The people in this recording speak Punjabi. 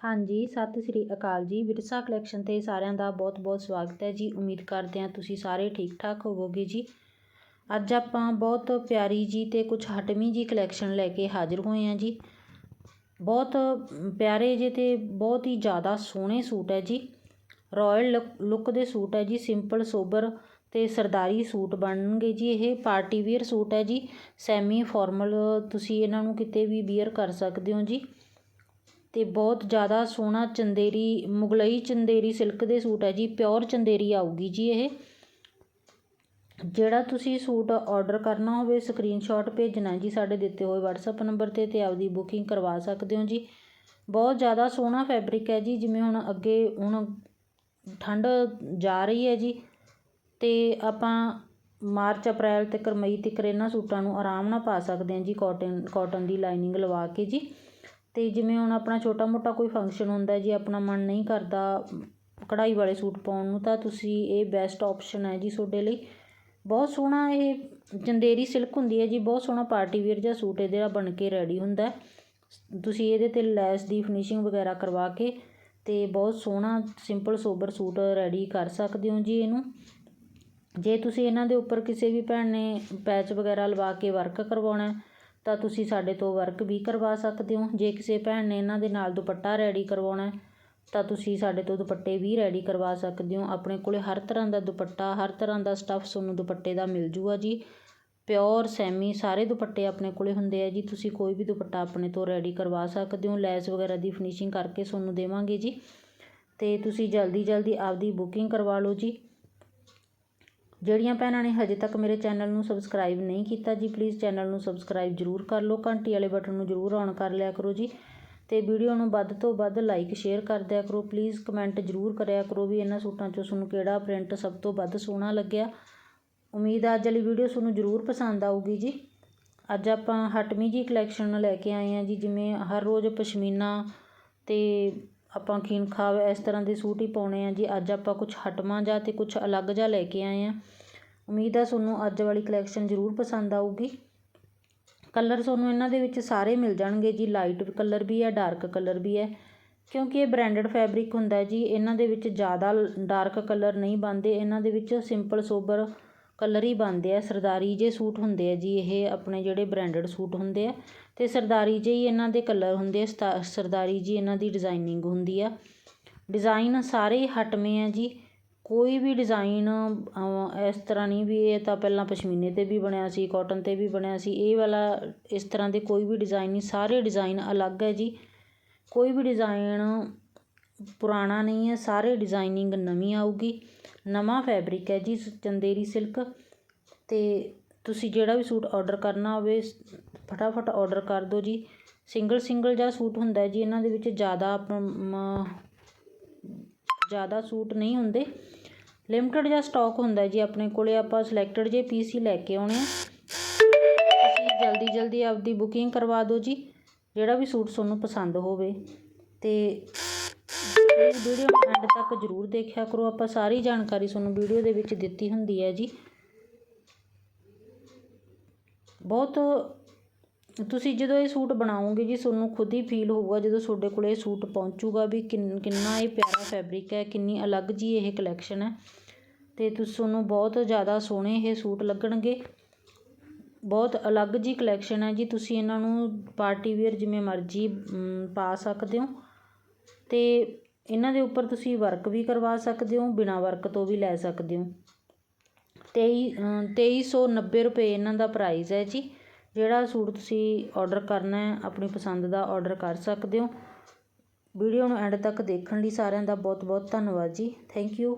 ਹਾਂਜੀ, ਸਤਿ ਸ੍ਰੀ ਅਕਾਲ ਜੀ। ਵਿਰਸਾ ਕਲੈਕਸ਼ਨ 'ਤੇ ਸਾਰਿਆਂ ਦਾ ਬਹੁਤ-ਬਹੁਤ ਸਵਾਗਤ ਹੈ ਜੀ। ਉਮੀਦ ਕਰਦੇ ਹਾਂ ਤੁਸੀਂ ਸਾਰੇ ਠੀਕ-ਠਾਕ ਹੋਵੋਗੇ ਜੀ। ਅੱਜ ਆਪਾਂ ਬਹੁਤ ਪਿਆਰੀ ਜੀ ਤੇ ਕੁਝ ਹਟਵੀਂ ਜੀ ਕਲੈਕਸ਼ਨ ਲੈ ਕੇ ਹਾਜ਼ਰ ਹੋਏ ਹਾਂ ਜੀ। ਬਹੁਤ ਪਿਆਰੇ ਜੇ ਤੇ ਬਹੁਤ ਹੀ ਜ਼ਿਆਦਾ ਸੋਹਣੇ ਸੂਟ ਹੈ ਜੀ। ਰਾਇਲ ਲੁੱਕ ਦੇ ਸੂਟ ਹੈ ਜੀ। ਸਿੰਪਲ, ਸੋਬਰ ਤੇ ਸਰਦਾਰੀ ਸੂਟ ਬਣਨਗੇ ਜੀ। ਇਹ ਪਾਰਟੀ ਵੇਅਰ ਸੂਟ ਹੈ ਜੀ। ਸੈਮੀ ਫਾਰਮਲ ਤੁਸੀਂ ਇਹਨਾਂ ਨੂੰ ਕਿਤੇ ਵੀ ਵੀਅਰ ਕਰ ਸਕਦੇ ਹੋ ਜੀ। ਅਤੇ ਬਹੁਤ ਜ਼ਿਆਦਾ ਸੋਹਣਾ ਚੰਦੇਰੀ, ਮੁਗਲਈ ਚੰਦੇਰੀ ਸਿਲਕ ਦੇ ਸੂਟ ਹੈ ਜੀ, ਪਿਓਰ ਚੰਦੇਰੀ ਆਊਗੀ ਜੀ ਇਹ। ਜਿਹੜਾ ਤੁਸੀਂ ਸੂਟ ਔਡਰ ਕਰਨਾ ਹੋਵੇ ਸਕਰੀਨਸ਼ਾਟ ਭੇਜਣਾ ਜੀ ਸਾਡੇ ਦਿੱਤੇ ਹੋਏ WhatsApp ਨੰਬਰ ਤੇ ਅਤੇ ਆਪਦੀ ਬੁਕਿੰਗ ਕਰਵਾ ਸਕਦੇ ਹੋ ਜੀ। ਬਹੁਤ ਜ਼ਿਆਦਾ ਸੋਹਣਾ ਫੈਬਰਿਕ ਹੈ ਜੀ, ਜਿਵੇਂ ਹੁਣ ਅੱਗੇ, ਹੁਣ ਠੰਡ ਜਾ ਰਹੀ ਹੈ ਜੀ ਅਤੇ ਆਪਾਂ ਮਾਰਚ, ਅਪ੍ਰੈਲ ਤੱਕ, ਮਈ ਤੱਕ ਇਹਨਾਂ ਸੂਟਾਂ ਨੂੰ ਆਰਾਮ ਨਾਲ ਪਾ ਸਕਦੇ ਹਾਂ ਜੀ ਕਾਟਨ ਕਾਟਨ ਦੀ ਲਾਈਨਿੰਗ ਲਵਾ ਕੇ ਜੀ। ਅਤੇ ਜਿਵੇਂ ਹੁਣ ਆਪਣਾ ਛੋਟਾ ਮੋਟਾ ਕੋਈ ਫੰਕਸ਼ਨ ਹੁੰਦਾ ਜੇ ਆਪਣਾ ਮਨ ਨਹੀਂ ਕਰਦਾ ਕਢਾਈ ਵਾਲੇ ਸੂਟ ਪਾਉਣ ਨੂੰ, ਤਾਂ ਤੁਸੀਂ ਇਹ ਬੈਸਟ ਆਪਸ਼ਨ ਹੈ ਜੀ ਤੁਹਾਡੇ ਲਈ। ਬਹੁਤ ਸੋਹਣਾ ਇਹ ਚੰਦੇਰੀ ਸਿਲਕ ਹੁੰਦੀ ਹੈ ਜੀ, ਬਹੁਤ ਸੋਹਣਾ ਪਾਰਟੀ ਵੇਅਰ ਜਿਹਾ ਸੂਟ ਇਹਦੇ ਬਣ ਕੇ ਰੈਡੀ ਹੁੰਦਾ ਤੁਸੀਂ ਇਹਦੇ 'ਤੇ ਲੈਸ ਦੀ ਫਿਨਿਸ਼ਿੰਗ ਵਗੈਰਾ ਕਰਵਾ ਕੇ ਅਤੇ ਬਹੁਤ ਸੋਹਣਾ ਸਿੰਪਲ ਸੋਬਰ ਸੂਟ ਰੈਡੀ ਕਰ ਸਕਦੇ ਹੋ ਜੀ ਇਹਨੂੰ। ਜੇ ਤੁਸੀਂ ਇਹਨਾਂ ਦੇ ਉੱਪਰ ਕਿਸੇ ਵੀ ਭੈਣ ਨੇ ਪੈਚ ਵਗੈਰਾ ਲਵਾ ਕੇ ਵਰਕ ਕਰਵਾਉਣਾ ਤਾਂ ਤੁਸੀਂ ਸਾਡੇ ਤੋਂ ਵਰਕ ਵੀ ਕਰਵਾ ਸਕਦੇ ਹੋ। ਜੇ ਕਿਸੇ ਭੈਣ ਨੇ ਇਹਨਾਂ ਦੇ ਨਾਲ ਦੁਪੱਟਾ ਰੈਡੀ ਕਰਵਾਉਣਾ ਤਾਂ ਤੁਸੀਂ ਸਾਡੇ ਤੋਂ ਦੁਪੱਟੇ ਵੀ ਰੈਡੀ ਕਰਵਾ ਸਕਦੇ ਹੋ। ਆਪਣੇ ਕੋਲੇ ਹਰ ਤਰ੍ਹਾਂ ਦਾ ਦੁਪੱਟਾ, ਹਰ ਤਰ੍ਹਾਂ ਦਾ ਸਟੱਫ ਤੁਹਾਨੂੰ ਦੁਪੱਟੇ ਦਾ ਮਿਲ ਜੂਗਾ ਜੀ। ਪਿਓਰ ਸੈਮੀ ਸਾਰੇ ਦੁਪੱਟੇ ਆਪਣੇ ਕੋਲੇ ਹੁੰਦੇ ਆ ਜੀ। ਤੁਸੀਂ ਕੋਈ ਵੀ ਦੁਪੱਟਾ ਆਪਣੇ ਤੋਂ ਰੈਡੀ ਕਰਵਾ ਸਕਦੇ ਹੋ। ਲੈਸ ਵਗੈਰਾ ਦੀ ਫਿਨਿਸ਼ਿੰਗ ਕਰਕੇ ਤੁਹਾਨੂੰ ਦੇਵਾਂਗੇ ਜੀ। ਤੇ ਤੁਸੀਂ ਜਲਦੀ ਜਲਦੀ ਆਪਦੀ ਬੁਕਿੰਗ ਕਰਵਾ ਲਓ ਜੀ। ਜਿਹੜੀਆਂ ਭੈਣਾਂ ਨੇ ਹਜੇ ਤੱਕ ਮੇਰੇ ਚੈਨਲ ਨੂੰ ਸਬਸਕ੍ਰਾਈਬ ਨਹੀਂ ਕੀਤਾ ਜੀ ਪਲੀਜ਼ ਚੈਨਲ ਨੂੰ ਸਬਸਕ੍ਰਾਈਬ ਜ਼ਰੂਰ ਕਰ ਲਓ, ਘੰਟੀ ਵਾਲੇ ਬਟਨ ਨੂੰ ਜ਼ਰੂਰ ਔਨ ਕਰ ਲਿਆ ਕਰੋ ਜੀ। ਤੇ ਵੀਡੀਓ ਨੂੰ ਵੱਧ ਤੋਂ ਵੱਧ ਲਾਈਕ ਸ਼ੇਅਰ ਕਰ ਦਿਆ ਕਰੋ ਪਲੀਜ਼ ਕਮੈਂਟ ਜ਼ਰੂਰ ਕਰਿਆ ਕਰੋ ਵੀ ਇਹਨਾਂ ਸੂਟਾਂ 'ਚੋਂ ਤੁਹਾਨੂੰ ਕਿਹੜਾ ਪ੍ਰਿੰਟ ਸਭ ਤੋਂ ਵੱਧ ਸੋਹਣਾ ਲੱਗਿਆ। ਉਮੀਦ ਆ ਅੱਜ ਵਾਲੀ ਵੀਡੀਓ ਤੁਹਾਨੂੰ ਜ਼ਰੂਰ ਪਸੰਦ ਆਊਗੀ ਜੀ। ਅੱਜ ਆਪਾਂ ਹਟਮੀ ਜੀ ਕਲੈਕਸ਼ਨ ਲੈ ਕੇ ਆਏ ਆ ਜੀ, ਜਿਵੇਂ ਹਰ ਰੋਜ਼ ਪਸ਼ਮੀਨਾ ਤੇ ਆਪਾਂ ਖੀਨ ਖਾਵ, ਇਸ ਤਰ੍ਹਾਂ ਦੇ ਸੂਟ ਹੀ ਪਾਉਣੇ ਆ ਜੀ। ਅੱਜ ਆਪਾਂ ਕੁਝ ਹਟਵਾਂ ਜਾਂ ਅਤੇ ਕੁਝ ਅਲੱਗ ਜਿਹਾ ਲੈ ਕੇ ਆਏ ਆ। ਉਮੀਦ ਆ ਤੁਹਾਨੂੰ ਅੱਜ ਵਾਲੀ ਕਲੈਕਸ਼ਨ ਜ਼ਰੂਰ ਪਸੰਦ ਆਊਗੀ। ਕਲਰ ਤੁਹਾਨੂੰ ਇਹਨਾਂ ਦੇ ਵਿੱਚ ਸਾਰੇ ਮਿਲ ਜਾਣਗੇ ਜੀ। ਲਾਈਟ ਕਲਰ ਵੀ ਹੈ ਡਾਰਕ ਕਲਰ ਵੀ ਹੈ ਕਿਉਂਕਿ ਇਹ ਬ੍ਰਾਂਡਡ ਫੈਬਰਿਕ ਹੁੰਦਾ ਜੀ। ਇਹਨਾਂ ਦੇ ਵਿੱਚ ਜ਼ਿਆਦਾ ਡਾਰਕ ਕਲਰ ਨਹੀਂ ਬਣਦੇ। ਇਹਨਾਂ ਦੇ ਵਿੱਚ ਸਿੰਪਲ ਸੋਬਰ ਕਲਰ ਹੀ ਬਣਦੇ ਆ, ਸਰਦਾਰੀ ਜਿਹੇ ਸੂਟ ਹੁੰਦੇ ਆ ਜੀ, ਇਹ ਆਪਣੇ ਜਿਹੜੇ ਬ੍ਰਾਂਡਡ ਸੂਟ ਹੁੰਦੇ ਆ। ਅਤੇ ਸਰਦਾਰੀ ਜਿਹੇ ਹੀ ਇਹਨਾਂ ਦੇ ਕਲਰ ਹੁੰਦੇ ਆ ਸਰਦਾਰੀ ਜਿਹੀ ਇਹਨਾਂ ਦੀ ਡਿਜ਼ਾਇਨਿੰਗ ਹੁੰਦੀ ਆ। ਡਿਜ਼ਾਇਨ ਸਾਰੇ ਹਟਵੇਂ ਆ ਜੀ। ਕੋਈ ਵੀ ਡਿਜ਼ਾਇਨ ਇਸ ਤਰ੍ਹਾਂ ਨਹੀਂ ਵੀ ਇਹ ਤਾਂ ਪਹਿਲਾਂ ਪਸ਼ਮੀਨੇ 'ਤੇ ਵੀ ਬਣਿਆ ਸੀ ਕੋਟਨ 'ਤੇ ਵੀ ਬਣਿਆ ਸੀ, ਇਹ ਵਾਲਾ ਇਸ ਤਰ੍ਹਾਂ ਦੇ ਕੋਈ ਵੀ ਡਿਜ਼ਾਇਨ ਨਹੀਂ, ਸਾਰੇ ਡਿਜ਼ਾਇਨ ਅਲੱਗ ਹੈ ਜੀ। ਕੋਈ ਵੀ ਡਿਜ਼ਾਇਨ ਪੁਰਾਣਾ ਨਹੀਂ ਹੈ, ਸਾਰੇ ਡਿਜ਼ਾਈਨਿੰਗ ਨਵੀਂ ਆਊਗੀ। ਨਵਾਂ ਫੈਬਰਿਕ ਹੈ ਜੀ ਚੰਦੇਰੀ ਸਿਲਕ ਅਤੇ ਤੁਸੀਂ ਜਿਹੜਾ ਵੀ ਸੂਟ ਔਡਰ ਕਰਨਾ ਹੋਵੇ ਫਟਾਫਟ ਔਡਰ ਕਰ ਦਿਓ ਜੀ। ਸਿੰਗਲ ਸਿੰਗਲ ਜਿਹਾ ਸੂਟ ਹੁੰਦਾ ਜੀ, ਇਹਨਾਂ ਦੇ ਵਿੱਚ ਜ਼ਿਆਦਾ ਜ਼ਿਆਦਾ ਸੂਟ ਨਹੀਂ ਹੁੰਦੇ। ਲਿਮਟਿਡ ਜਿਹਾ ਸਟਾਕ ਹੁੰਦਾ ਜੀ ਆਪਣੇ ਕੋਲੇ, ਆਪਾਂ ਸਿਲੈਕਟਡ ਜੇ ਪੀਸ ਹੀ ਲੈ ਕੇ ਆਉਣੇ ਆ। ਤੁਸੀਂ ਜਲਦੀ ਜਲਦੀ ਆਪਦੀ ਬੁਕਿੰਗ ਕਰਵਾ ਦਿਓ ਜੀ, ਜਿਹੜਾ ਵੀ ਸੂਟ ਤੁਹਾਨੂੰ ਪਸੰਦ ਹੋਵੇ। ਅਤੇ ਤੇ ਵੀਡੀਓ ਨੂੰ ਐਂਡ ਤੱਕ ਜ਼ਰੂਰ ਦੇਖਿਆ ਕਰੋ। ਆਪਾਂ ਸਾਰੀ ਜਾਣਕਾਰੀ ਤੁਹਾਨੂੰ ਵੀਡੀਓ ਦੇ ਵਿੱਚ ਦਿੱਤੀ ਹੁੰਦੀ ਹੈ ਜੀ। ਬਹੁਤ ਤੁਸੀਂ ਜਦੋਂ ਇਹ ਸੂਟ ਬਣਾਓਗੇ ਜੀ, ਤੁਹਾਨੂੰ ਖੁਦ ਹੀ ਫੀਲ ਹੋਊਗਾ ਜਦੋਂ ਤੁਹਾਡੇ ਕੋਲ ਇਹ ਸੂਟ ਪਹੁੰਚੂਗਾ ਵੀ ਕਿੰਨਾ ਇਹ ਪਿਆਰਾ ਫੈਬਰਿਕ ਹੈ, ਕਿੰਨੀ ਅਲੱਗ ਜੀ ਇਹ ਕਲੈਕਸ਼ਨ ਹੈ। ਤੇ ਤੁਹਾਨੂੰ ਬਹੁਤ ਜ਼ਿਆਦਾ ਸੋਹਣੇ ਇਹ ਸੂਟ ਲੱਗਣਗੇ। ਬਹੁਤ ਅਲੱਗ ਜੀ ਕਲੈਕਸ਼ਨ ਹੈ ਜੀ। ਤੁਸੀਂ ਇਹਨਾਂ ਨੂੰ ਪਾਰਟੀ ਵੇਅਰ ਜਿਵੇਂ ਮਰਜ਼ੀ ਪਾ ਸਕਦੇ ਹੋ। ਤੇ ਇਹਨਾਂ ਦੇ ਉੱਪਰ ਤੁਸੀਂ ਵਰਕ ਵੀ ਕਰਵਾ ਸਕਦੇ ਹੋ, ਬਿਨਾਂ ਵਰਕ ਤੋਂ ਵੀ ਲੈ ਸਕਦੇ ਹੋ। ਤੇਈ ਤੇਈ ਸੌ ਨੱਬੇ ਰੁਪਏ ਇਹਨਾਂ ਦਾ ਪ੍ਰਾਈਜ਼ ਹੈ ਜੀ। ਜਿਹੜਾ ਸੂਟ ਤੁਸੀਂ ਆਰਡਰ ਕਰਨਾ ਹੈ, ਆਪਣੀ ਪਸੰਦ ਦਾ ਆਰਡਰ ਕਰ ਸਕਦੇ ਹੋ। ਵੀਡੀਓ ਨੂੰ ਐਂਡ ਤੱਕ ਦੇਖਣ ਲਈ ਸਾਰਿਆਂ ਦਾ ਬਹੁਤ ਬਹੁਤ ਧੰਨਵਾਦ ਜੀ। Thank you